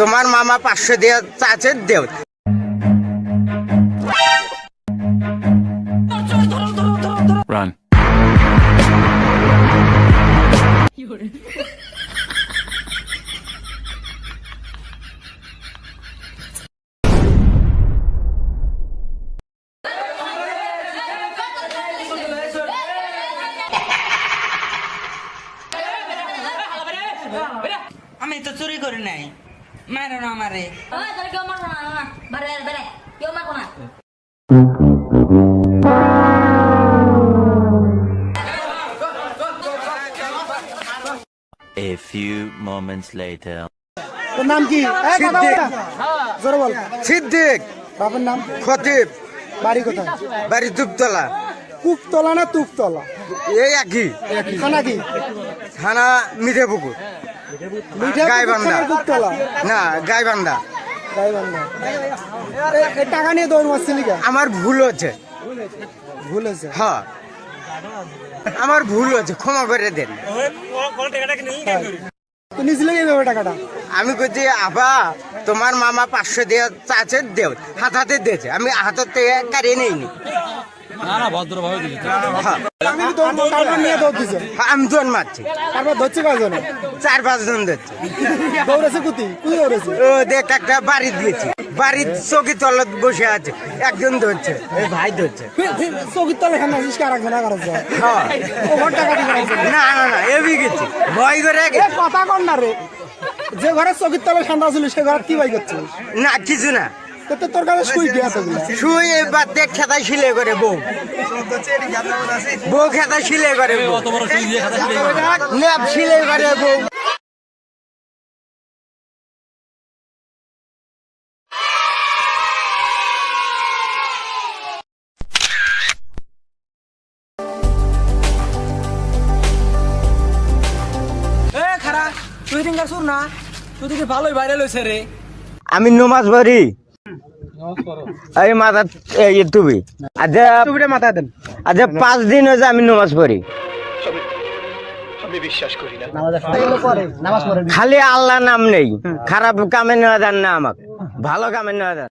তোমার মামা পাঁচশো দিয়ে চাচের দেও Run. আমি তো চুরি করি নাই মারো না তোরা কেউ মারবো না না, বেরে বেরে কেউ মারবো না A few moments later. তোর নাম কি? কথা সিদ্দিক। না। জোরে বল। সিদ্দিক। বাবার নাম? খতিব। বাড়ি কোথায়? বাড়ি দুপতলা কুপতলা না তুপতলা? এই একই। খানা কি? থানা মিঠে পুকুর গাইবান্ধা। না গাইবান্ধা গাইবান্ধা এ- এ টাকা নিয়ে দৌড় মারছিলি আমার ভুল হচ্ছে। ভুল হ্যাঁ আমার ভুল হচ্ছে ক্ষমা করে দেন। টাকাটা? আমি কইছি আবা তোমার মামা পাঁচশো দিয়ে চাচের দেও হাত হাতে দিয়েছে। আমি হাতের থেকে কারিয়ে নেইনি। হ্যাঁ, আমি তো দৌড় তারপর নিয়ে দৌড় দিছে। আমি দোন মারছি। তারপর ধরছে কয়জন? চার পাঁচ জন দৌড়েছে কুতি? কুই দৌড়েছে? ও দেখ একটা বাড়ি দিয়েছি। বাড়ির চৌকি তলত বসে আছে। একজন ধরছে এই ভাই ধরছে। চৌকির তলে খান আসিস কার একজন আগার হ্যাঁ। ওভার টাকা না না না এবি গেছি। ভয় করে কথা কর না রে। যে ঘরে চৌকির তলে ঠান্ডা ছিল সে ঘরে কি ভাই করছিস? না কিছু না। তো তো তোর কাছে শুই গিয়া তো শুই এবার দেখ খেতা শিলে করে বউ। বউ খেতা শিলে করে বউ। শিলে করে বউ। এ খারা তুই দিন শুন না? তুই দিকে ভালোই ভাইরাল হয়েছে রে। আমি নমাজ পড়ি এই মাথা এই আচ্ছা টুপিটা মাথায় দেন। আচ্ছা পাঁচ দিন হয়েছে আমি নামাজ পড়ি। খালি আল্লাহ নাম নেই। খারাপ কামে নেওয়া দেন না আমাকে। ভালো কামে নেওয়া দেন